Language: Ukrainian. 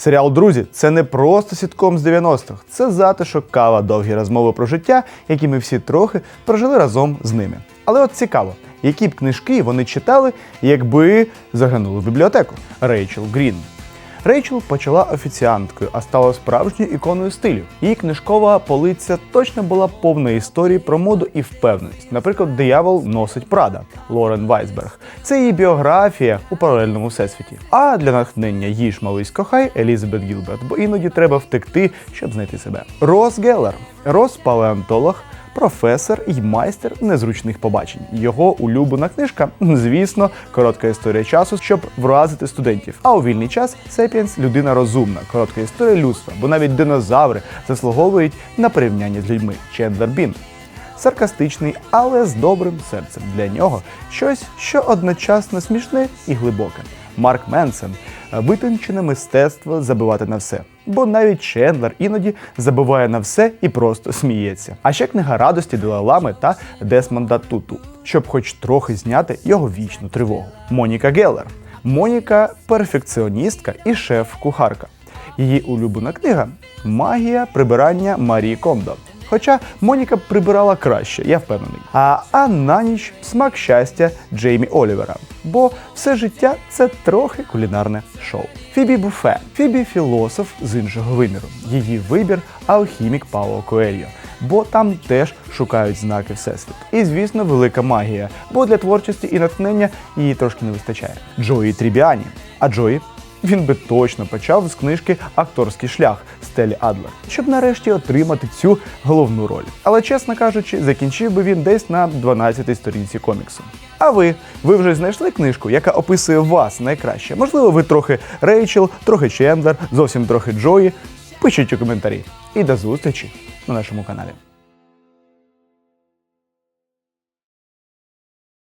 Серіал Друзі це не просто сітком з 90-х, це затишок, кава, довгі розмови про життя, які ми всі трохи прожили разом з ними. Але от цікаво, які б книжки вони читали, якби заглянули в бібліотеку. Рейчел Грін. Рейчел почала офіціанткою, а стала справжньою іконою стилю. Її книжкова полиця точно була повна історії про моду і впевненість. Наприклад, Диявол носить Прада Лорен Вайсберг. Це її біографія у паралельному всесвіті. А для натхнення їж мались кохай Елізабет Гілберт, бо іноді треба втекти, щоб знайти себе. Рос Геллер. Рос палеонтолог. Професор і майстер незручних побачень. Його улюблена книжка, звісно, коротка історія часу, щоб вразити студентів. А у вільний час Сепіенс людина розумна, коротка історія людства, бо навіть динозаври заслуговують на порівняння з людьми. Чендлер Бін. Саркастичний, але з добрим серцем. Для нього щось, що одночасно смішне і глибоке. Марк Менсен витончене мистецтво забивати на все. Бо навіть Чендлер іноді забиває на все і просто сміється. А ще книга радості Делалами та Десмонда Туту, щоб хоч трохи зняти його вічну тривогу. Моніка Геллер. Моніка перфекціоністка і шеф-кухарка. Її улюблена книга Магія прибирання Марії Кондо. Хоча Моніка прибирала краще, я впевнений. А, а на ніч смак щастя Джеймі Олівера. Бо все життя це трохи кулінарне шоу. Фібі Буфе. Фібі філософ з іншого виміру. Її вибір алхімік Пауло Коельо. Бо там теж шукають знаки Всесвіту. І, звісно, велика магія, бо для творчості і натхнення її трошки не вистачає. Джої Трібіані. А Джої він би точно почав з книжки Акторський шлях Стелі Адлер, щоб нарешті отримати цю головну роль. Але, чесно кажучи, закінчив би він десь на 12-й сторінці коміксу. А ви? Ви вже знайшли книжку, яка описує вас найкраще? Можливо, ви трохи Рейчел, трохи Чендлер, зовсім трохи Джої. Пишіть у коментарі. І до зустрічі на нашому каналі.